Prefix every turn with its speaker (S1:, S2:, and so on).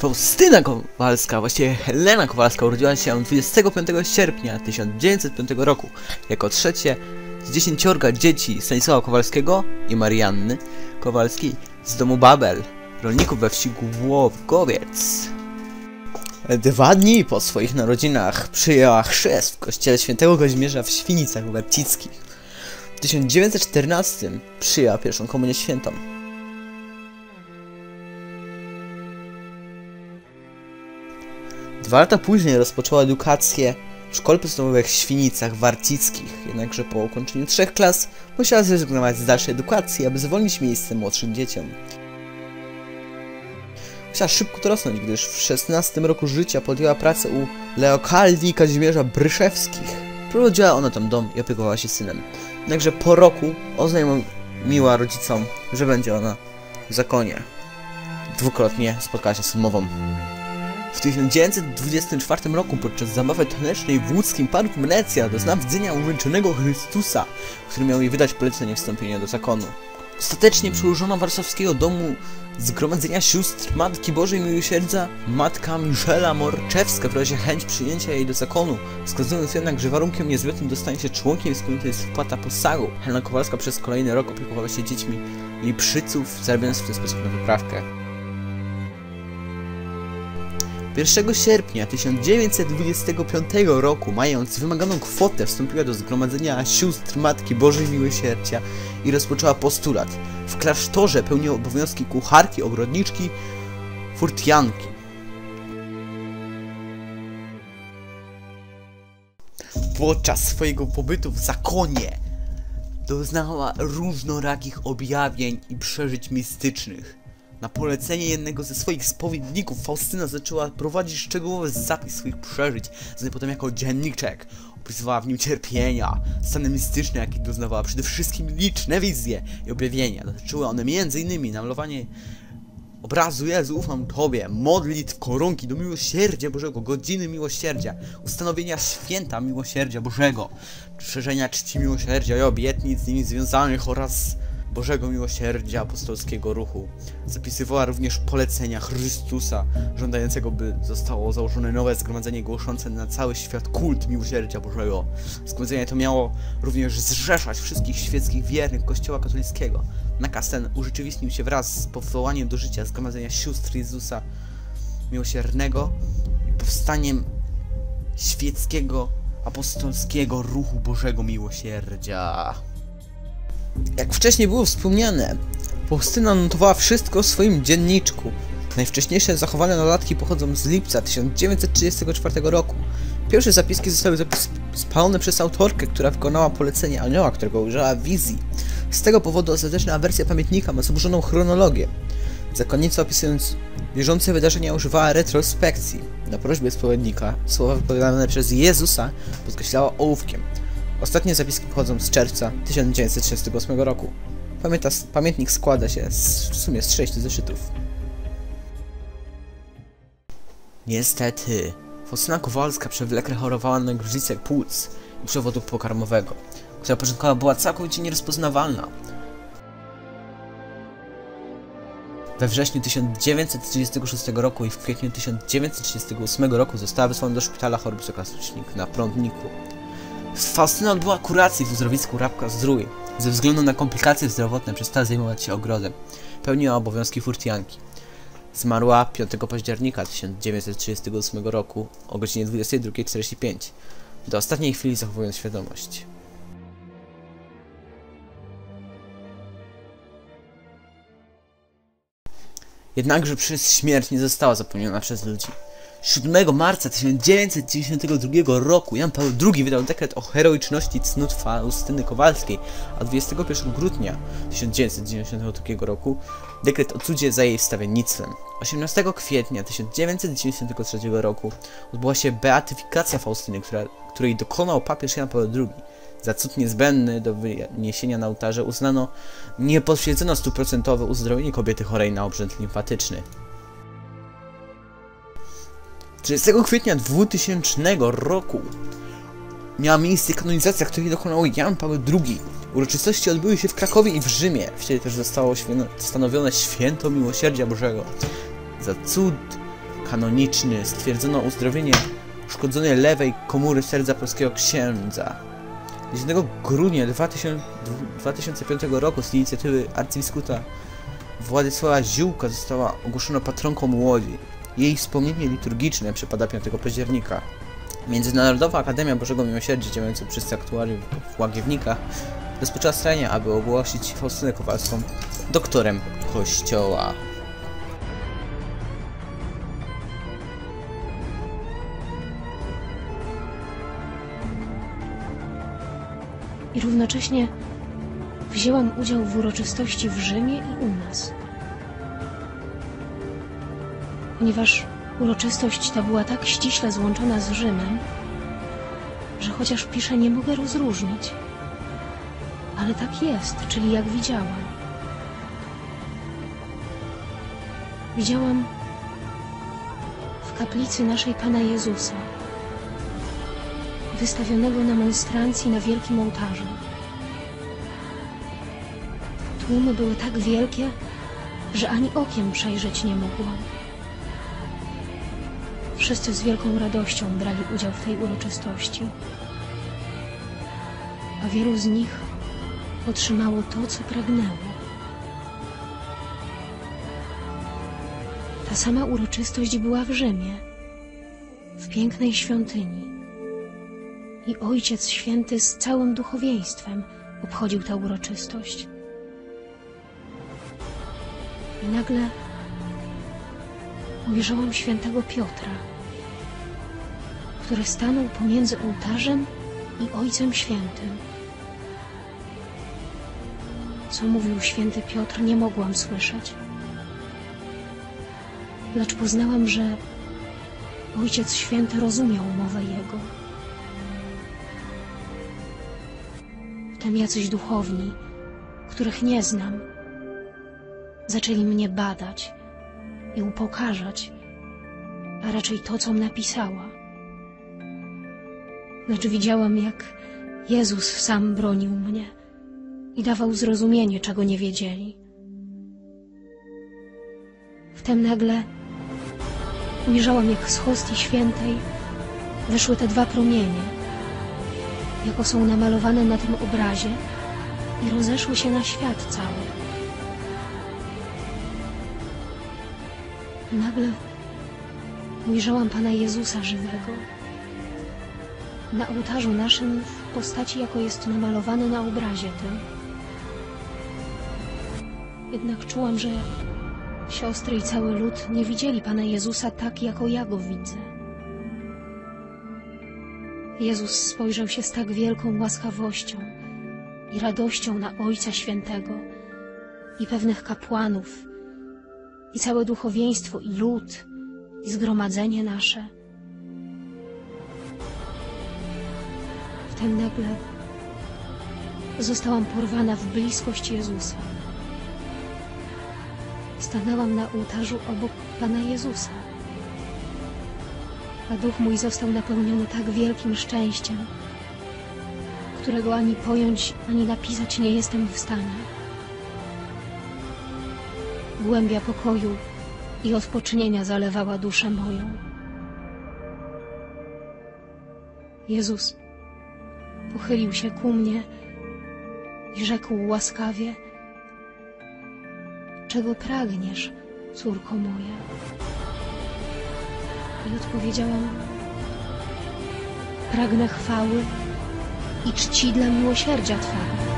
S1: Faustyna Kowalska, właściwie Helena Kowalska, urodziła się 25 sierpnia 1905 roku jako trzecie z dziesięciorga dzieci Stanisława Kowalskiego i Marianny Kowalskiej z domu Babel, rolników we wsi Głogowiec. Dwa dni po swoich narodzinach przyjęła chrzest w kościele świętego Kazimierza w Świnicach Wercickich. W 1914 przyjęła pierwszą komunię świętą. Dwa lata później rozpoczęła edukację w szkole podstawowej w Świnicach Warcickich, jednakże po ukończeniu trzech klas musiała zrezygnować z dalszej edukacji, aby zwolnić miejsce młodszym dzieciom. Musiała szybko dorosnąć, gdyż w 16 roku życia podjęła pracę u Leokaldi Kazimierza Bryszewskich. Prowadziła ona tam dom i opiekowała się synem. Jednakże po roku oznajmiła rodzicom, że będzie ona w zakonie. Dwukrotnie spotkała się z umową. W 1924 roku podczas zabawy tanecznej w łódzkim parku Wenecja doznała widzenia uwieńczonego Chrystusa, który miał jej wydać polecenie wstąpienia do zakonu. Ostatecznie przyłożono warszawskiego domu Zgromadzenia Sióstr Matki Bożej Miłosierdzia matka Michela Morczewska w razie chęć przyjęcia jej do zakonu, wskazując jednak, że warunkiem niezbędnym do stania się członkiem wspólnoty jest wpłata posagu. Helena Kowalska przez kolejny rok opiekowała się dziećmi jej przyców, zarabiając w ten sposób na wyprawkę. 1 sierpnia 1925 roku, mając wymaganą kwotę, wstąpiła do Zgromadzenia Sióstr Matki Bożej Miłosierdzia i rozpoczęła postulat. W klasztorze pełniła obowiązki kucharki, ogrodniczki, furtianki. Podczas swojego pobytu w zakonie doznała różnorakich objawień i przeżyć mistycznych. Na polecenie jednego ze swoich spowiedników Faustyna zaczęła prowadzić szczegółowy zapis swoich przeżyć, znany potem jako dzienniczek. Opisywała w nim cierpienia, stany mistyczne, jakich doznawała, przede wszystkim liczne wizje i objawienia. Dotyczyły one m.in. namalowanie obrazu Jezu, ufam Tobie, modlitw, koronki do miłosierdzia Bożego, godziny miłosierdzia, ustanowienia święta miłosierdzia Bożego, szerzenia czci miłosierdzia i obietnic z nimi związanych oraz Bożego Miłosierdzia Apostolskiego Ruchu. Zapisywała również polecenia Chrystusa, żądającego, by zostało założone nowe zgromadzenie głoszące na cały świat kult Miłosierdzia Bożego. Zgromadzenie to miało również zrzeszać wszystkich świeckich wiernych Kościoła katolickiego. Nakaz ten urzeczywistnił się wraz z powołaniem do życia Zgromadzenia Sióstr Jezusa Miłosiernego i powstaniem świeckiego apostolskiego ruchu Bożego Miłosierdzia. Jak wcześniej było wspomniane, Faustyna notowała wszystko w swoim dzienniczku. Najwcześniejsze zachowane notatki pochodzą z lipca 1934 roku. Pierwsze zapiski zostały zapis spalone przez autorkę, która wykonała polecenie anioła, którego użyła wizji. Z tego powodu ostateczna wersja pamiętnika ma zaburzoną chronologię. Zakonnica opisując bieżące wydarzenia używała retrospekcji. Na prośbę spowiednika słowa wypowiadane przez Jezusa podkreślała ołówkiem. Ostatnie zapiski pochodzą z czerwca 1938 roku. Pamięta, pamiętnik składa się z, w sumie z sześciu zeszytów. Niestety, Faustyna Kowalska przewlekle chorowała na gruźlicę płuc i przewodu pokarmowego, która początkowo była całkowicie nierozpoznawalna. We wrześniu 1936 roku i w kwietniu 1938 roku została wysłana do szpitala chorób zakaźnych na Prądniku. Faustyna odbyła kurację w uzdrowisku Rabka Zdrój. Ze względu na komplikacje zdrowotne przestała zajmować się ogrodem. Pełniła obowiązki furtianki. Zmarła 5 października 1938 roku o godzinie 22.45. Do ostatniej chwili zachowując świadomość. Jednakże przez śmierć nie została zapomniana przez ludzi. 7 marca 1992 roku Jan Paweł II wydał dekret o heroiczności cnót Faustyny Kowalskiej, a 21 grudnia 1992 roku dekret o cudzie za jej wstawiennictwem. 18 kwietnia 1993 roku odbyła się beatyfikacja Faustyny, która, której dokonał papież Jan Paweł II. Za cud niezbędny do wyniesienia na ołtarze uznano niepotwierdzono stuprocentowe uzdrowienie kobiety chorej na obrzęd limfatyczny. 30 kwietnia 2000 roku miała miejsce kanonizacja, której dokonał Jan Paweł II. Uroczystości odbyły się w Krakowie i w Rzymie. Wtedy też zostało stanowione święto miłosierdzia Bożego. Za cud kanoniczny stwierdzono uzdrowienie uszkodzonej lewej komury serca polskiego księdza. 10 grudnia 2000, 2005 roku z inicjatywy arcybiskupa Władysława Ziółka została ogłoszona patronką Łodzi. Jej wspomnienie liturgiczne przypada 5 października. Międzynarodowa Akademia Bożego Miłosierdzia działająca przy sanktuarium w Łagiewnikach rozpoczęła starania, aby ogłosić Faustynę Kowalską doktorem Kościoła.
S2: i równocześnie wzięłam udział w uroczystości w Rzymie i u nas. Ponieważ uroczystość ta była tak ściśle złączona z Rzymem, że chociaż piszę, nie mogę rozróżnić. Ale tak jest, czyli jak widziałam. Widziałam w kaplicy naszej Pana Jezusa wystawionego na monstrancji na wielkim ołtarzu. Tłumy były tak wielkie, że ani okiem przejrzeć nie mogłam. Wszyscy z wielką radością brali udział w tej uroczystości, a wielu z nich otrzymało to, co pragnęło. Ta sama uroczystość była w Rzymie, w pięknej świątyni i Ojciec Święty z całym duchowieństwem obchodził tę uroczystość. I nagle ujrzałam świętego Piotra, który stanął pomiędzy ołtarzem i Ojcem Świętym. Co mówił święty Piotr, nie mogłam słyszeć. Lecz poznałam, że Ojciec Święty rozumiał mowę Jego. Wtem jacyś duchowni, których nie znam, zaczęli mnie badać i upokarzać, a raczej to, com napisała. Lecz widziałam, jak Jezus sam bronił mnie i dawał zrozumienie, czego nie wiedzieli. Wtem nagle ujrzałam, jak z hostii świętej wyszły te dwa promienie, jako są namalowane na tym obrazie i rozeszły się na świat cały. Nagle ujrzałam Pana Jezusa żywego na ołtarzu naszym w postaci, jako jest namalowany na obrazie tym. Jednak czułam, że siostry i cały lud nie widzieli Pana Jezusa tak, jako ja go widzę. Jezus spojrzał się z tak wielką łaskawością i radością na Ojca Świętego i pewnych kapłanów i całe duchowieństwo i lud i zgromadzenie nasze. Wtem nagle zostałam porwana w bliskość Jezusa. Stanęłam na ołtarzu obok Pana Jezusa a duch mój został napełniony tak wielkim szczęściem, którego ani pojąć, ani napisać nie jestem w stanie. Głębia pokoju i odpocznienia zalewała duszę moją. Jezus pochylił się ku mnie i rzekł łaskawie: Czego pragniesz, córko moja? I odpowiedziałam: Pragnę chwały i czci dla miłosierdzia Twego.